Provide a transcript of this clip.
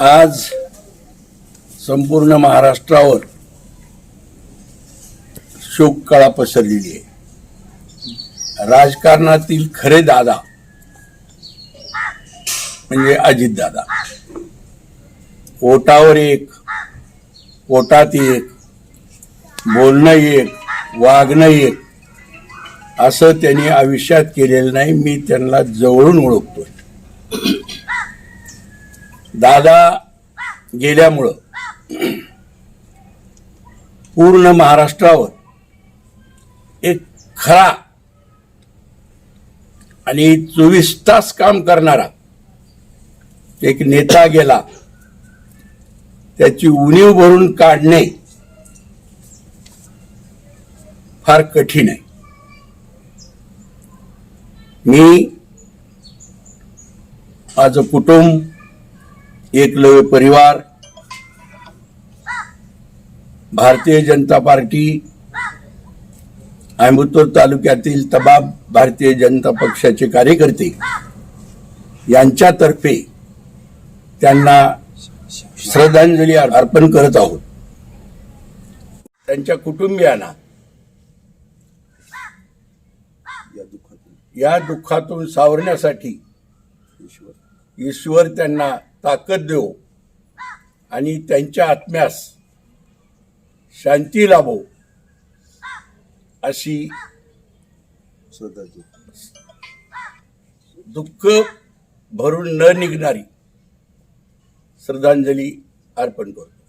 आज संपूर्ण महाराष्ट्रावर शोककळा पसरलेली आहे. राजकारणातील खरे दादा म्हणजे अजितदादा पोटावर एक पोटात एक बोलणं एक वागणं एक असं त्यांनी आयुष्यात केलेलं नाही मी त्यांना जवळून ओळखतोय. दादा गेल्यामुळं पूर्ण महाराष्ट्रावर एक खरा आणि चोवीस तास काम करणारा एक नेता गेला त्याची उणीव भरून काढणे फार कठीण आहे. मी माझं कुटुंब एकलव्य परिवार भारतीय जनता पार्टी अहमदपूर तालुक्यातील तबाब भारतीय जनता पक्षाचे कार्यकर्ते यांच्यातर्फे त्यांना श्रद्धांजली अर्पण करत आहोत. त्यांच्या कुटुंबियांना या दुःखातून या दुःखातून सावरण्यासाठी ईश्वर ईश्वर त्यांना ताकद देव आणि त्यांच्या आत्म्यास शांती लाभो अशी दुःख भरून न निघणारी श्रद्धांजली अर्पण करतो.